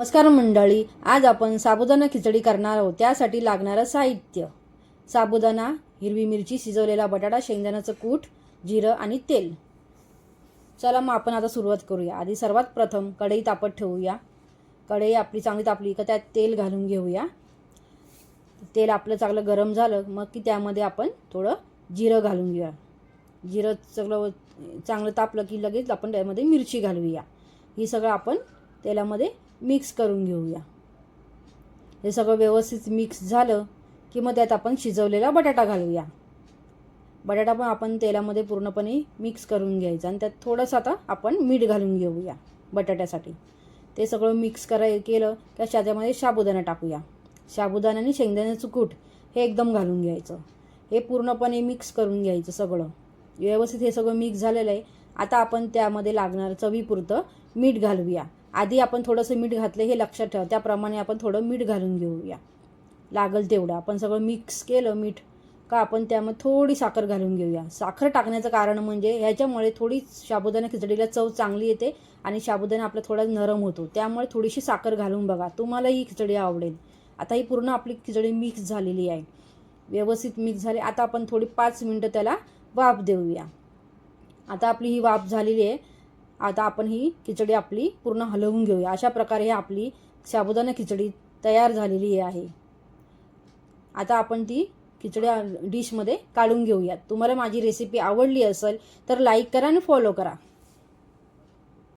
नमस्कार मंडळी आज आपण साबुदाणा खिचडी करणार आहोत. त्यासाठी लागणारं साहित्य. साबुदाणा हिरवी मिरची शिजवलेला बटाटा शेंगदाण्याचं कूट जिरं आणि तेल. चला मग आपण आता सुरुवात करूया. आधी सर्वात प्रथम कढई तापत ठेवूया. कढई आपली चांगली तापली का त्यात तेल घालून घेऊया. तेल आपलं चांगलं गरम झालं मग की त्यामध्ये आपण थोडं जिरं घालून घेऊया. जिरं सगळं चांगलं तापलं की लगेच आपण त्यामध्ये मिरची घालूया. ही सगळं आपण तेलामध्ये मिक्स करून घेऊया. हे सगळं व्यवस्थित मिक्स झालं की मग त्यात आपण शिजवलेला बटाटा घालूया. बटाटा पण आपण तेलामध्ये पूर्णपणे मिक्स करून घ्यायचा आणि त्यात थोडंसं आता आपण मीठ घालून घेऊया बटाट्यासाठी. ते सगळं मिक्स कराय केलं की त्याच्यामध्ये साबुदाणा टाकूया. साबुदाणा आणि शेंगदाण्याचं कूट हे एकदम घालून घ्यायचं. हे पूर्णपणे मिक्स करून घ्यायचं सगळं. व्यवस्थित हे सगळं मिक्स झालेलं आहे. आता आपण त्यामध्ये लागणार चवीपुरतं मीठ घालूया. आधी आपण थोडंसं मीठ घातलं हे लक्षात ठेवा. त्याप्रमाणे आपण थोडं मीठ घालून घेऊया. लागल तेवढं. आपण सगळं मिक्स केलं मीठ का आपण त्यामध्ये थोडी साखर घालून घेऊया. साखर टाकण्याचं कारण म्हणजे ह्याच्यामुळे थोडी साबुदाणा खिचडीला चव चांगली येते आणि साबुदाणा आपला थोडा नरम होतो. त्यामुळे थोडीशी साखर घालून बघा. तुम्हाला ही खिचडी आवडेल. आता ही पूर्ण आपली खिचडी मिक्स झालेली आहे. व्यवस्थित मिक्स झाली. आता आपण थोडी पाच मिनटं त्याला वाफ देऊया. आता आपली ही वाफ झालेली आहे. आता आपण ही खिचडी आपली पूर्ण हलवून घेऊया. अशा प्रकारे आपली साबुदाणा खिचडी तयार झालेली आहे. आता आपण ती खिचडी डिशमध्ये काढून घेऊयात. तुम्हाला माझी रेसिपी आवडली असेल तर लाईक करा आणि फॉलो करा.